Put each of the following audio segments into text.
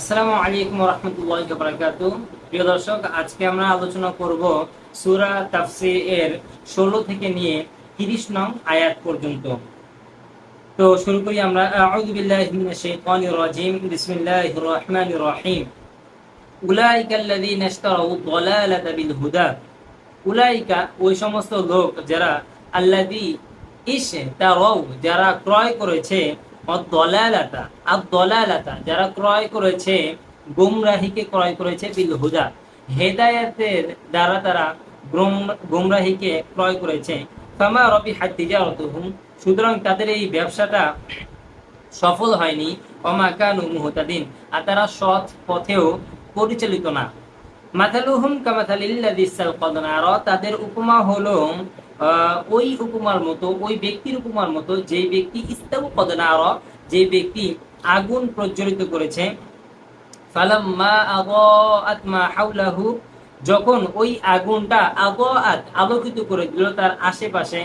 আসসালামু আলাইকুম রহমতুল্লাহ বারাকাতু প্রিয় দর্শক, আজকে আমরা আলোচনা করব সূরা তাফসীর এর 16 থেকে নিয়ে 30 নং আয়াত পর্যন্ত। তো শুরু করি আমরা। ওই সমস্ত লোক যারা আল্লাযী ইশ তারাউ যারা ক্রয় করেছে যারা ক্রয় করেছে, গুমরাহিকে ক্রয় করেছে বিল হুদা। হেদায়েতের দ্বারা তারা গুম- গুমরাহিকে ক্রয় করেছে। সুতরাং তাদের এই ব্যবসাটা সফল হয়নি। অমা কানু মুহতাদিন, আর তারা সৎ পথেও পরিচালিত না। মাথালুহুম কামাথালিল্লাযী ইসতালকাদা নারা তাদের উপমা হলো ওই উপমার মতো, ওই ব্যক্তির উপমার মতো যে ব্যক্তি ইস্তাউ কদনার, যে ব্যক্তি আগুন প্রজ্বলিত করেছে যখন ওই আগুনটা আগাআত আলোকিত করে দিল, তার আশেপাশে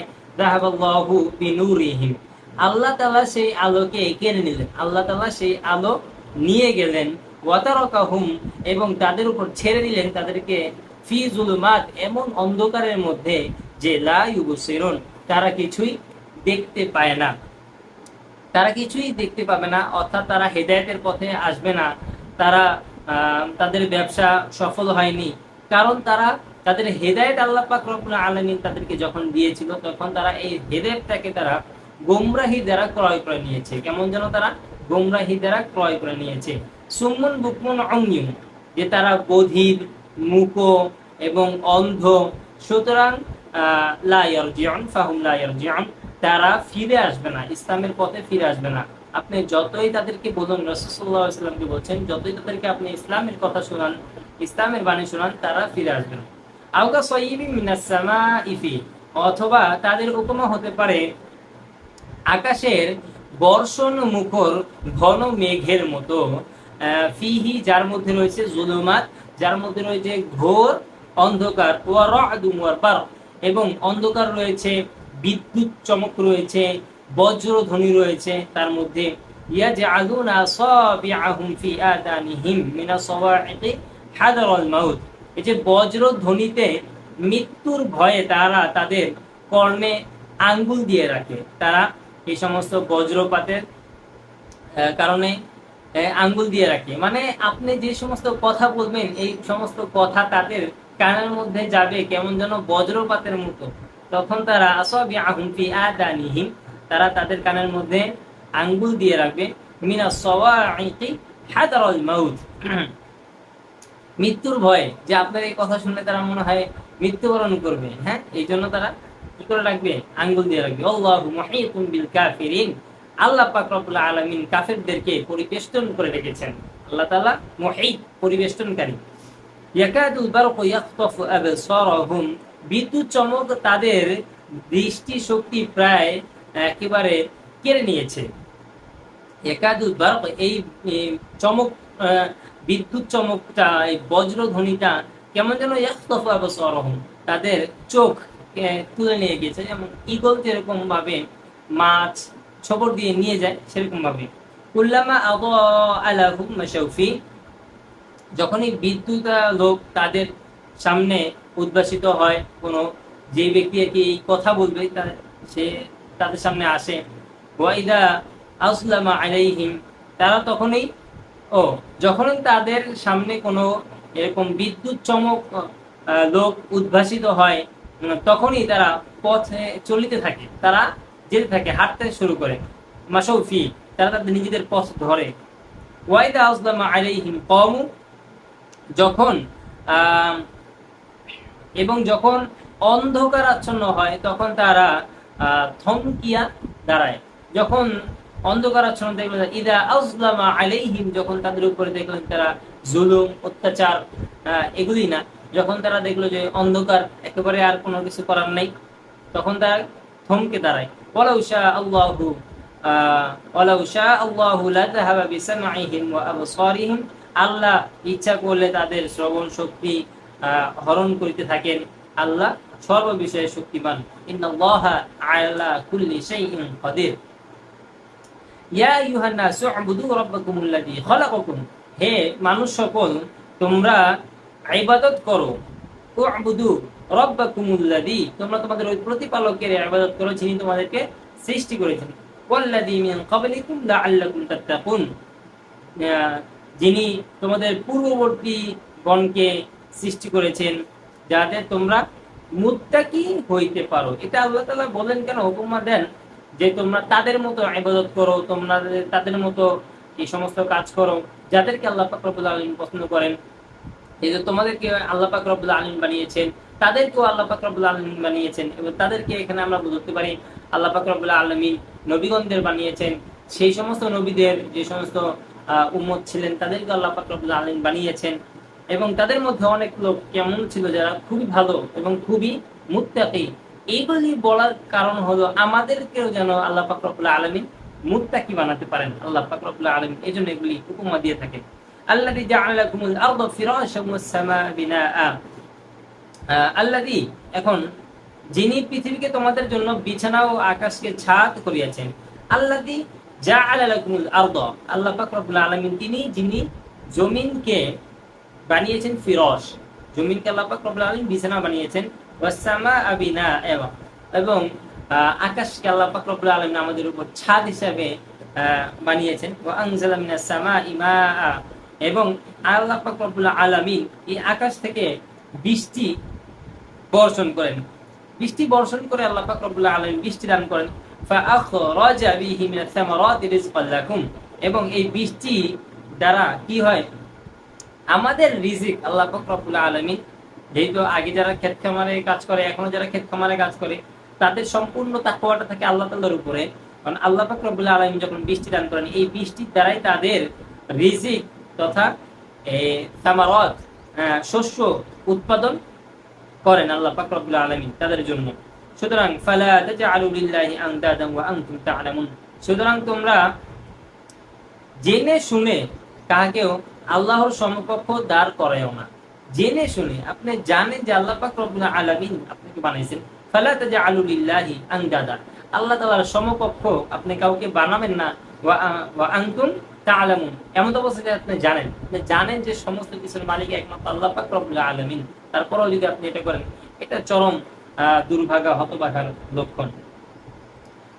আল্লাহ তাআলা সেই আলোকে কেড়ে নিলেন। আল্লাহ তাআলা সেই আলো নিয়ে গেলেন। ওয়াতারাকাহুম, এবং তাদের উপর ছেড়ে দিলেন। তাদেরকে ফি জুলুমাত, এমন অন্ধকারের মধ্যে যে লা ইউবসিরুন, তারা কিছুই দেখতে পায় না। তারা কিছুই দেখতে পাবে না, অর্থাৎ তারা হেদায়েতের পথে আসবে না। তারা তাদের ব্যবসা সফল হয়নি। কারণ তারা, তাদের হেদায়েত আল্লাহ পাক রব্বুল আলামিন তাদেরকে যখন দিয়েছিল, তখন তারা এই হেদায়েতটাকে তারা গোমরাহি দ্বারা ক্রয় করে নিয়েছে। কেমন যেন তারা গোমরাহি দ্বারা ক্রয় করে নিয়েছে। সুমন বুকমন অঙ্গিম যে তারা বধির মুকো এবং অন্ধ। সুতরাং আহ, লা ইয়ারজিউন ফাহুম লা তারা ফিরে আসবে না ইসলামের পথে ফিরে আসবে না। আপনি যতই তাদেরকে বলুন রসুল্লাহ বলছেন যতই তাদেরকে আপনি ইসলামের কথা শোনান ইসলামের বাণী শোনান তারা ফিরে আসবে না। আউকা সামাইফি অথবা তাদের উপমা হতে পারে আকাশের বর্ষণ মুখর ঘন মেঘের মতো ফিহি যার মধ্যে রয়েছে জুলুমাত যার মধ্যে রয়েছে ঘোর অন্ধকার ওয়া রা'দুম ওয়া এবং অন্ধকার রয়েছে, বিদ্যুৎ চমক রয়েছে, বজ্রধ্বনি রয়েছে, তার মধ্যে এই যে মৃত্যুর ভয়ে তারা তাদের কর্ণে আঙ্গুল দিয়ে রাখে। তারা এই সমস্ত বজ্রপাতের কারণে আঙ্গুল দিয়ে রাখে। মানে আপনি যে সমস্ত কথা বলবেন, এই সমস্ত কথা তাদের কানের মধ্যে যাবে, কেমন যেন বজ্রপাতের মতো। তখন তারা আসবি আহুমফি আদানিহিম, তারা তাদের কানের মধ্যে আঙ্গুল দিয়ে রাখবে। মিনা সওয়াইকি হাদারাল মৃত্যুর ভয়ে, যে আপনার এই কথা শুনলে তারা মনে হয় মৃত্যুবরণ করবে। হ্যাঁ এই জন্য তারা কি করে রাখবে? আঙ্গুল দিয়ে রাখবে। আল্লাহ পাক আলামিন কাফেরদেরকে পরিবেষ্টন করে রেখেছেন। আল্লাহ তাআলা মুহীত পরিবেষ্টনকারী। বিদ্যুৎ চমক তাদের দৃষ্টি শক্তি প্রায় একেবারে কেড়ে নিয়েছে। এই চমক বিদ্যুৎ চমকটা, এই বজ্রধ্বনিটা কেমন যেন আবসারহুম। তাদের চোখ তুলে নিয়ে গেছে। যেমন ইগল যেরকম ভাবে মাছ ছবর দিয়ে নিয়ে যায়, সেরকম ভাবে। কুল্লামা আদা আলাহুম মাশাউফি, যখনই বিদ্যুৎ লোক তাদের সামনে উদ্ভাসিত হয়, কোনো যে ব্যক্তি আর কি এই কথা বলবে সে তাদের সামনে আসে। ওয়াইদা আসলামা আলাইহিম, তারা তখনই, ও, যখনই তাদের সামনে কোনো এরকম বিদ্যুৎ চমক লোক উদ্ভাসিত হয় তখনই তারা পথে চলিতে থাকে। তারা যেতে থাকে হাঁটতে শুরু করে। মাসৌফি তারা তাদের নিজেদের পথ ধরে। ওয়াইদা আসলামা আলাইহিম কমু যখন এবং যখন অন্ধকার আচ্ছন্ন হয়, তখন তারা থমকিয়া দাঁড়ায়। যখন অন্ধকার আচ্ছন্ন দেখল ইদা আউসলামা আলাইহিম যখন তাদের উপরে দেখলেন তারা জুলুম, অত্যাচার এগুলি না। যখন তারা দেখল যে অন্ধকার, একেবারে আর কোনো কিছু করার নাই, তখন তারা থমকে দাঁড়ায়। আল্লাহু ইচ্ছা করলে তাদের শ্রবণ শক্তি হরণ করিতে থাকেন। আল্লাহ শক্তিমান। হে মানুষ সকল, তোমরা ইবাদত করো। রব্বাকুমুল্লাযী, তোমরা তোমাদের ওই প্রতিপালকের ইবাদত করো যিনি তোমাদেরকে সৃষ্টি করেছেন। যিনি তোমাদের পূর্ববর্তী গণকে সৃষ্টি করেছেন যাতে তোমরা মুত্তাকি হইতে পারো। এটা আল্লাহ তাআলা বলেন কেন? হুকুমা দেন যে তোমরা তাদের মতো ইবাদত করো, তোমরা তাদের মতো এই সমস্ত কাজ করো, যাদেরকে আল্লাহ পাক রব্বুল পছন্দ করেন। এই যে তোমাদেরকে আল্লাহ পাক রব্বুল বানিয়েছেন তাদেরকেও আল্লাহ পাক রব্বুল আলামিন বানিয়েছেন এবং তাদেরকে এখানে আমরা বুঝতে পারি আল্লাহ পাক রব্বুল আলামিন নবীগণদের বানিয়েছেন। সেই সমস্ত নবীদের যে সমস্ত উম্মত ছিলেন, তাদেরকে আল্লাহ পাক রব্বুল আলামিন বানিয়েছেন। এবং তাদের মধ্যে অনেক লোক কেমন ছিল যারা খুবই ভালো এবং খুবই মুত্তাকি। এইগুলি বলার কারণ হলো আমাদেরকেও যেন আল্লাহ পাক রব্বুল আলামিন মুত্তাকি বানাতে পারেন, আল্লাহ পাক রব্বুল আলামিন। এই জন্য এগুলি উপমা দিয়ে থাকেন আল্লাযী আল্লাযী এখন যিনি পৃথিবীকে তোমাদের জন্য বিছানা ও আকাশকে ছাদ করিয়াছেন জাআলা লাকুমুল আরদা, আল্লাহ পাক রব্বুল তিনি যিনি জমিনকে বানিয়েছেন ফিরশ, জমিনকে আল্লাহ পাক রব্বুল আলামিন বিছানা বানিয়েছেন এবং আকাশকে আল্লাহ পাক রব্বুল আলামিন আমাদের উপর ছাদ হিসাবে বানিয়েছেন এবং আল্লাহ পাক রব্বুল আলামিন এই আকাশ থেকে বৃষ্টি বর্ষণ করেন। বৃষ্টি বর্ষণ করে আল্লাহ পাক রব্বুল আলামিন বৃষ্টি দান করেন। ফাআখরাজা বিহি মিনাস সামারাতি রিজকাল লাকুম। এবং এই বৃষ্টি দ্বারা কি হয়? আমাদের রিজিক আল্লাহ পাক রব্বুল আলামিন, যেহেতু আগে যারা ক্ষেত খামারে কাজ করে, এখনও যারা ক্ষেত খামারে কাজ করে, তাদের সম্পূর্ণ তাকওয়াটা থাকে আল্লাহ তাআলার উপরে। কারণ আল্লাহ পাক রব্বুল আলামিন যখন বৃষ্টি দান করেন, এই বৃষ্টির দ্বারাই তাদের রিজিক তথা এই সামারাত শস্য উৎপাদন করেন আল্লাহ পাক রব্বুল আলামিন তাদের জন্য। সুতরাং, ফালা তাজআলু লিল্লাহি আনদাদান ওয়া আনতুম তা'লামুন সুতরাং তোমরা জেনে শুনে কাহাকেও আল্লাহর সমকক্ষ দাঁড় করায়ও না। জেনে শুনে আপনি জানেন যে আল্লাহ পাক রব্বুল আলামিন আপনাকে বানাইছেন। ফালা তাজআলু লিল্লাহি আনদাদা আল্লাহ তাআলার সমকক্ষ আপনি কাউকে বানাবেন না। ওয়া আ- ওয়া আনতুম তা'লামুন এমন তো অবস্থা যে আপনি জানেন আপনি জানেন যে সমস্ত কিছুর মালিক একমাত্র আল্লাহ পাক রব্বুল আলামিন তারপরেও যদি আপনি এটা করেন এটা চরম আহ, দুর্ভাগা হতভাগার লক্ষণ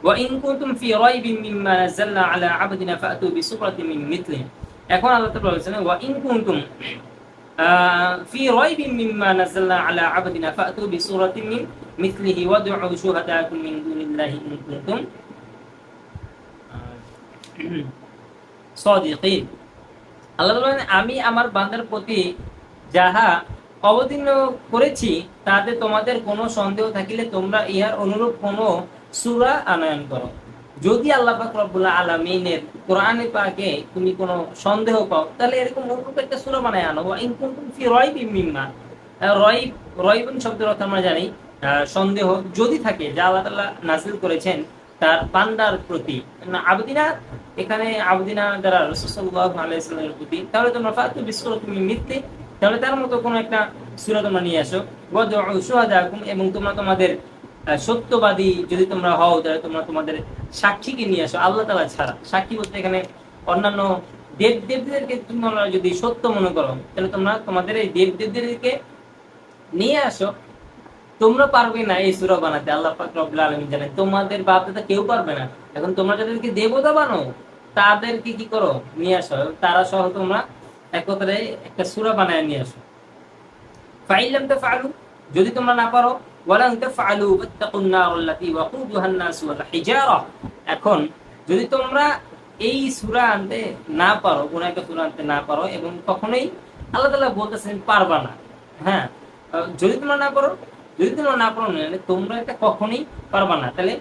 وإن كنتم في ريب مما نزلنا على عبدنا فأتوا بسورة من مثله এখন আল্লাহ তাআলা বলেছেন وإن كنتم آه، في ريب مما نزلنا على عبدنا فأتوا بسورة من مثله وادعوا شهداءكم من دون الله إن كنتم আল্লাহ বলেন, আমি আমার বান্দার প্রতি যাহা অবতীর্ণ করেছি, তাতে তোমাদের কোনো সন্দেহ থাকিলে তোমরা ইহার অনুরূপ কোনো সুরা আনয়ন করো। যদি আল্লাহ পাক আলমিনের কোরআনে পাকে তুমি কোনো সন্দেহ পাও, তাহলে এরকম অনুরূপ একটা সুরা বানায় আনো। ফি রয়বি মিম্মা। রয় রয়বন শব্দের আমরা জানি সন্দেহ যদি থাকে, যা আল্লাহ তাআলা করেছেন তার বান্দার প্রতি। এখানে আবদিনা যারা রাসূল সাল্লাল্লাহু প্রতি, তাহলে তোমরা ফাতু বিসূরাতিন মিন মিথলি তাহলে তার মতো কোনো একটা সুরা তোমরা নিয়ে আসো। ওয়াদউ এবং তোমরা তোমাদের সত্যবাদী যদি তোমরা হও, তাহলে তোমরা তোমাদের সাক্ষীকে নিয়ে আসো, আল্লাহ তালা ছাড়া। সাক্ষী বলতে এখানে অন্যান্য দেব দেবদেরকে তোমরা যদি সত্য মনে করো, তাহলে তোমরা তোমাদের এই দেব দেবদেরকে নিয়ে আসো। তোমরা পারবে না এই সুরা বানাতে, আল্লাহ পাক রব্বুল আলামিন জানেন। তোমাদের বাপ দাদা কেউ পারবে না। এখন তোমরা যাদেরকে দেবতা বানো তাদেরকে কি করো? নিয়ে আসো। তারা সহ তোমরা এক কথায় একটা সূরা বানায় নিয়ে আসো। ফাইলাম তাফআলু, যদি তোমরা না পারো এখন যদি তোমরা এই সূরা আনতে না পারো, কোন একটা সূরা আনতে না পারো, এবং কখনোই আল্লাহ বলতেছেন পারবা না হ্যাঁ? যদি তোমরা না পারো, যদি তোমরা না পারো তোমরা এটা কখনোই পারবা না। তাহলে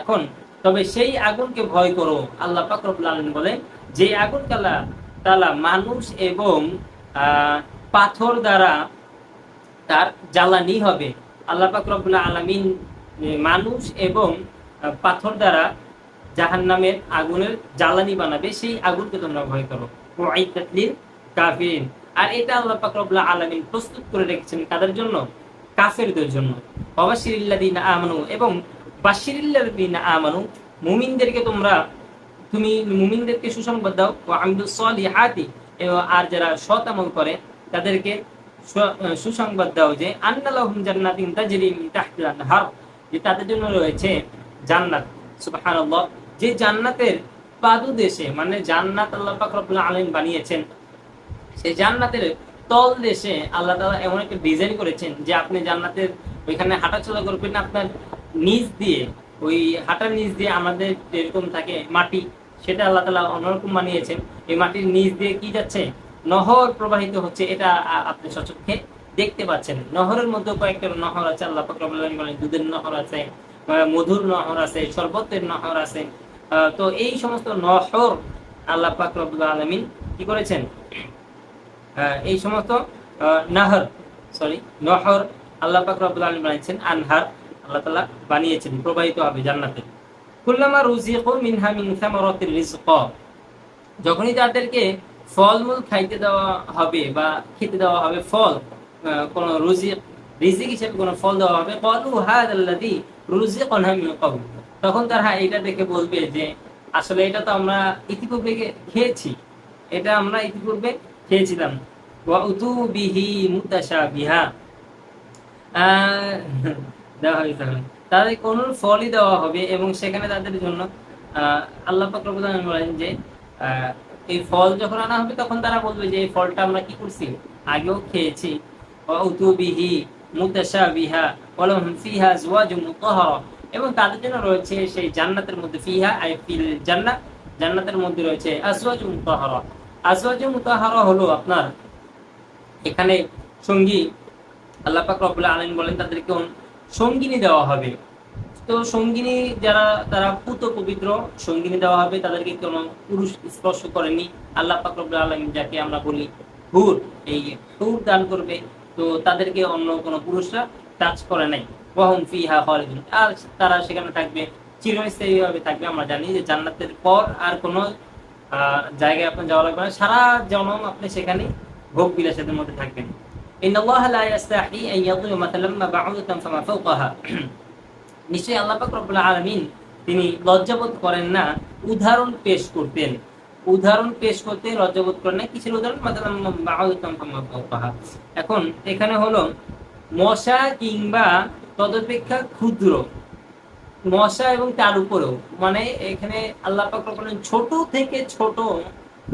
এখন তবে সেই আগুনকে ভয় করো। আল্লাহ পাক রব্বুল আলামিন বলেন, যে আগুন তালা তালা মানুষ এবং পাথর দ্বারা তার জ্বালানি হবে। আল্লাহ পাক রব্বুল আলামিন মানুষ এবং পাথর দ্বারা জাহান্নামের আগুনের জ্বালানি বানাবে, সেই আগুনকে তোমরা ভয় করো। আর এটা আল্লাহ পাক রব্বুল আলামিন প্রস্তুত করে রেখেছেন কাদের জন্য? কাফেরদের জন্য। ওয়াবাশিরিল্লাযিনা আমানু এবং আমানু, মুমিনদেরকে তোমরা, তুমি মুমিনদেরকে সুসংবাদ দাও সলিহাতি আর যারা সৎ আমল করে, তাদেরকে সুসংবাদ দাও যে আন্নালাহুম যে তাদের জন্য রয়েছে জান্নাত। যে জান্নাতের পাদদেশে মানে জান্নাত আল্লাহ পাক বানিয়েছেন সেই জান্নাতের তল দেশে আল্লাহ তাআলা এমন একটা ডিজাইন করেছেন যে আপনি জান্নাতের ওইখানে হাঁটাচলা করবেন আপনার নিচ দিয়ে, ওই হাঁটার নিচ দিয়ে আমাদের যেরকম থাকে মাটি, সেটা আল্লাহ তাআলা অন্যরকম বানিয়েছেন। এই মাটির নিচ দিয়ে কি যাচ্ছে? নহর প্রবাহিত হচ্ছে, এটা আপনি সচক্ষে দেখতে পাচ্ছেন। নহরের মধ্যে কয়েকটা নহর আছে, আল্লাহ পাক রব্বুল বলেন, দুধের নহর আছে মধুর নহর আছে, শরবতের নহর আছে। তো এই সমস্ত নহর আল্লাহ রব্বুল আলামিন কি করেছেন? এই সমস্ত নাহর, সরি, নহর আল্লাহ রব্বুল আলামিন বানিয়েছেন, আনহার। আল্লাহ তাআলা বানিয়েছেন প্রবাহিত হবে জান্নাতে। কুল্লামা রুজিকু মিনহা মিন সামারাতির রিজক। যখনই তাদেরকে ফলমূল খাইতে দেওয়া হবে বা খেতে দেওয়া হবে ফল কোন রুজিক রিজিক হিসেবে কোন ফল দেওয়া হবে কলু ক্বালু হাদাল্লাযী রুজিকনা মিন ক্বাবল তখন তারা এটা দেখে বলবে যে আসলে এটা তো আমরা ইতিপূর্বে খেয়েছি। এটা আমরা ইতিপূর্বে খেয়েছিলাম। উতু বিহি মুতাশাবিহা। আহ, দেওয়া। তাদের ফলই দেওয়া হবে এবং সেখানে তাদের জন্য আল্লাহ বলেন যে এই ফল যখন আনা হবে তখন তারা বলবে যে, এই ফলটা আমরা কি করছি? আগেও খেয়েছি। ওয়া উতু বিহি মুতাশাবিহা ওয়া ফিহা এবং তাদের জন্য রয়েছে সেই জান্নাতের মধ্যে ফিহা, আই, ফিল জান্নাত। জান্নাতের মধ্যে রয়েছে আজওয়াজুম মুতাহহারা আজওয়াজুম মুতাহহারা হলো আপনার, এখানে সঙ্গী আল্লাহ পাক রব্বুল আলামিন বলেন তাদেরকে সঙ্গিনী দেওয়া হবে। তো সঙ্গিনী যারা, তারা পুত পবিত্র সঙ্গিনী দেওয়া হবে, তাদেরকে কোনো পুরুষ স্পর্শ করেনি। আল্লাহ পাক রব্বুল আলামিন যাকে আমরা বলি হুর, এই হুর দান করবে। তো তাদেরকে অন্য কোনো পুরুষরা টাচ করে নাই। ওয়াহুম ফিহা খালিদুন। আর তারা সেখানে থাকবে চিরস্থায়ীভাবে থাকবে, আমরা জানি যে জান্নাতের পর আর কোনো জায়গায় আপনার যাওয়া লাগবে না। সারা জনম আপনি সেখানে ভোগ বিলাসের মধ্যে থাকবেন। ইন আল্লাহ লা ইয়াস্তাহি আন ইয়াযলিমা তালাম্মা বা'ুদাতান নিশ্চয়ই আল্লাহ পাক রব্বুল আলামিন তিনি লজ্জাবোধ করেন না, উদাহরণ পেশ করতেন। উদাহরণ পেশ করতে লজ্জাবোধ করেন না কিছু উদাহরণ? এখন এখানে হলো মশা কিংবা তদপেক্ষা ক্ষুদ্র। মশা এবং তার উপরেও। মানে এখানে আল্লাহ পাক ছোট থেকে ছোট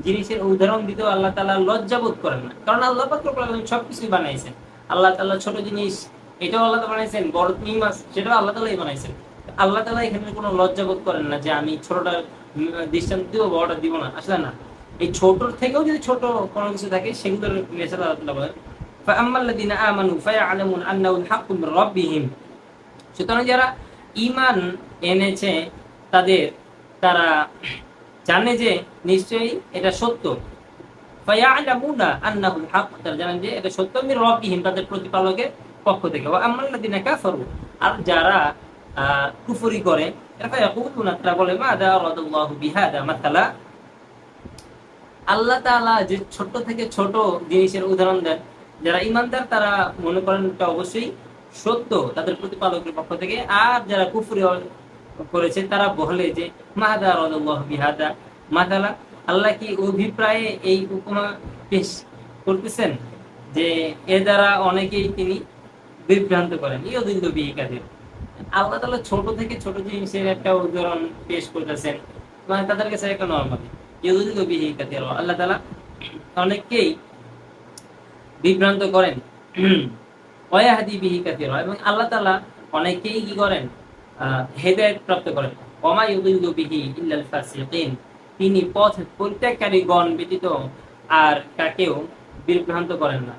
জিনিসের উদাহরণ দিতেও আল্লাহ তাআলা লজ্জাবোধ করেন না কারণ আল্লাহ পাক রব্বুল আলামিন সবকিছুই বানাইছেন আল্লাহ তাআলা ছোট জিনিস এটাও আল্লাহ তাআলা বানাইছেন বড় তিন মাস সেটাও আল্লাহ তাআলাই বানাইছেন আল্লাহ তাআলা এখানে কোনো লজ্জাবোধ করেন না যে আমি ছোটটা উম, দৃষ্টান্ত দিব বড়টা দিব না আসলে না এই ছোটর থেকেও যদি ছোট কোনো কিছু থাকে সেগুলোর মেসাল আল্লাহ তাআলা বলেন فأما الذين آمنوا فيعلمون أنه الحق من ربهم সুতরাং যারা ইমান এনেছে তাদের তারা জানে যে নিশ্চয়ই এটা সত্য। আল্লাহ তাআলা যে ছোট থেকে ছোট জিনিসের উদাহরণ দেন, যারা ইমানদার তারা মনে করেন অবশ্যই সত্য তাদের প্রতিপালকের পক্ষ থেকে। আর যারা কুফরি করেছে, তারা বলে যে মাহাদা মাতালা আল্লাহ কি অভিপ্রায়ে এই উপমা পেশ করতেছেন? যে, এ দ্বারা অনেকেই তিনি বিভ্রান্ত করেন। ইয়দিল বিহিকাদের আল্লাহ তাআলা ছোট থেকে ছোট জিনিসের একটা উদাহরণ পেশ করতেছেন। মানে তাদের কাছে একটা নর্মাল। ইয়দিল বিহিকাদের আল্লাহ তাআলা অনেককেই বিভ্রান্ত করেন। কাতিরা এবং আল্লাহ তাআলা অনেকেই কি করেন? হেদায়েত প্রাপ্ত করেন। ওমা ইউদিল্লু বিহি ইল্লাল ফাসিকিন। তিনি পথ পরিত্যাগকারীগণ ব্যতীত আর কাকেও বিভ্রান্ত করেন না।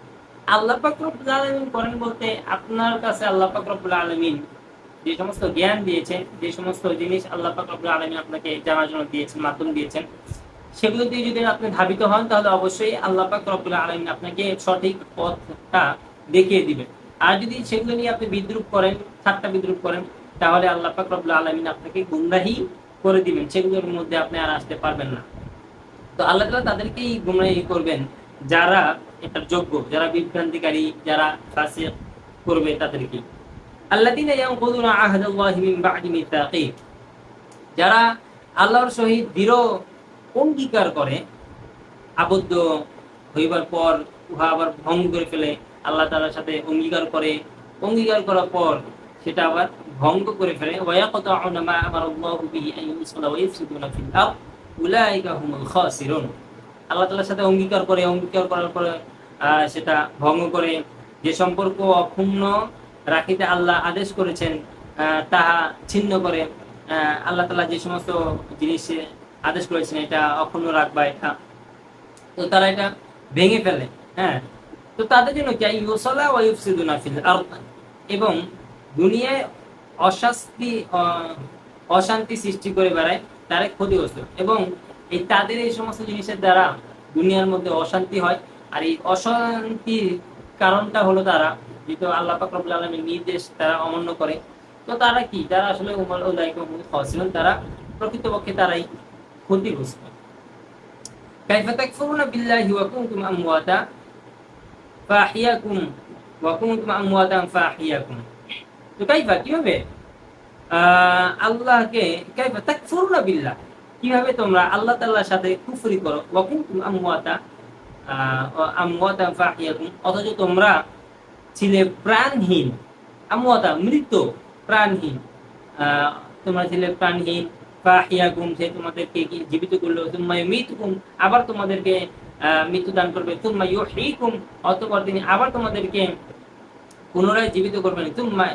আল্লাহ পাক আলামিন করেন বলতে আপনার কাছে আল্লাহ পাক আলামিন যে সমস্ত জ্ঞান দিয়েছেন, যে সমস্ত জিনিস আল্লাহ পাক আলামিন আপনাকে জানার জন্য দিয়েছেন, মাধ্যম দিয়েছেন, সেগুলো দিয়ে যদি আপনি ধাবিত হন, তাহলে অবশ্যই আল্লাহ পাক আলামিন আপনাকে সঠিক পথটা দেখিয়ে দিবেন। আর যদি সেগুলো নিয়ে আপনি বিদ্রুপ করেন, ঠাট্টা বিদ্রুপ করেন তাহলে আল্লাহ পাক রব্বুল আলামিন আপনাকে গুমরাহি করে দিবেন। সেগুলোর মধ্যে আপনি আর আসতে পারবেন না। তো আল্লাহ তাআলা তাদেরকেই গুমরাহি করবেন। যারা এটার যোগ্য, যারা বিভ্রান্তিকারী, যারা ফাসিক করবে তাদেরকে। যারা আল্লাহর সহিত দৃঢ় অঙ্গীকার করে, আবদ্ধ হইবার পর, উহা আবার ভঙ্গ করে ফেলে, আল্লাহ তাআলার সাথে অঙ্গীকার করে, অঙ্গীকার করার পর সেটা আবার ভঙ্গ করে ফেলে আল্লাহ তাআলার সাথে অঙ্গীকার করে, অঙ্গীকার করার পরে সেটা ভঙ্গ করে যে সম্পর্ক অক্ষুণ্ণ রাখিতে আল্লাহ আদেশ করেছেন তাহা ছিন্ন করে আল্লাহ তালা যে সমস্ত জিনিস আদেশ করেছেন, এটা অক্ষুণ্ণ রাখবা এটা। তো তারা এটা ভেঙে ফেলে হ্যাঁ। তো তাদের জন্য কি? ইউসলা ওয়া ইউফসিদুনা ফিল এবং দুনিয়ায় অশাস্তি অশান্তি সৃষ্টি করে বেড়ায়, তারা ক্ষতিগ্রস্ত। এবং এই তাদের এই সমস্ত জিনিসের দ্বারা দুনিয়ার মধ্যে অশান্তি হয়। আর এই অশান্তির কারণটা হলো তারা, যেহেতু আল্লাহ পাক রব্বুল আলামিনের নির্দেশ তারা অমান্য করে। তো তারা কি? তারা আসলে উমর খাসিরুন, তারা প্রকৃতপক্ষে তারাই ক্ষতিগ্রস্ত। কাইফা তো কাইফা, কীভাবে? আল্লাহকে কাইফা তাকফুরুনা বিল্লাহ, কীভাবে তোমরা আল্লাহ তাআলার সাথে কুফরি করো? ওয়া অথচ তোমরা ছিলে প্রাণহীন। আমওয়াতা, মৃত প্রাণহীন। তোমরা ছিলে প্রাণহীন। ফাহিয়াকুম, সে তোমাদেরকে জীবিত করল? তুম্মা ইউমিতুকুম, আবার তোমাদেরকে মৃত্যু দান করবে। তুম্মা অতঃপর তিনি আবার তোমাদেরকে পুনরায় জীবিত করবেন। তুম্মা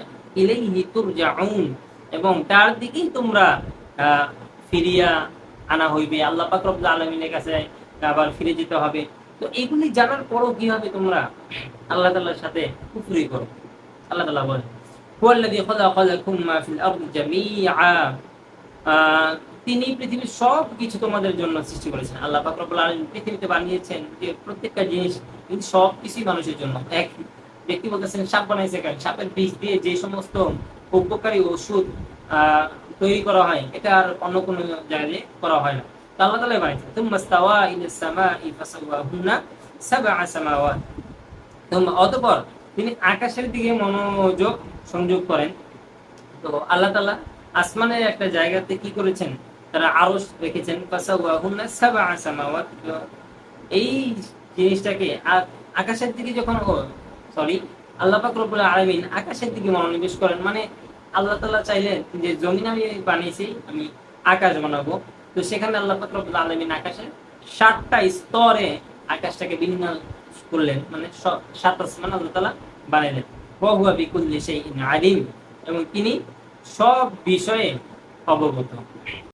এবং তার দিকেই তোমরা ফিরিয়া আনা হইবে। আল্লাহ পাক রব্বুল আলামিনের কাছে আবার ফিরে যেতে হবে। তো এগুলি জানার পরও কীভাবে তোমরা? আল্লাহ তাআলার সাথে কুফরি করো। আল্লাহ তাআলা বলে তিনি পৃথিবীর সব কিছু তোমাদের জন্য সৃষ্টি করেছেন। আল্লাহ পাক পৃথিবীতে বানিয়েছেন যে প্রত্যেকটা জিনিস কিন্তু সব কিছুই মানুষের জন্য। এক ব্যক্তি বলতেছেন, সাপ বানাইছে কেন? সাপের বিষ দিয়ে যে সমস্ত উপকারী ওষুধ তৈরি করা হয়, এটা আর অন্য কোনো জায়গায় করা হয় না। তিনি আকাশের দিকে মনোযোগ সংযোগ করেন। তো আল্লাহ তাআলা আসমানের একটা জায়গাতে কি করেছেন? তারা আরশ রেখেছেন, ফাসাওয়াহুন্না সাবআ সামাওয়াত। এই জিনিসটাকে আকাশের দিকে যখন সরি, আল্লাহ পাক আলামিন আকাশের দিকে মনোনিবেশ করেন। মানে আল্লাহ তাআলা চাইলেন যে জমিন আমি বানিয়েছি, আমি আকাশ বানাবো। তো সেখানে আল্লাহ পাক রব্বুল আলামিন আকাশে সাতটা স্তরে আকাশটাকে বিন্যাস করলেন। মানে সাত আসমান আল্লাহ তাআলা বানাইলেন। ওয়া হুয়া বিকুল্লি শাইইন আলিম। এবং তিনি সব বিষয়ে অবগত।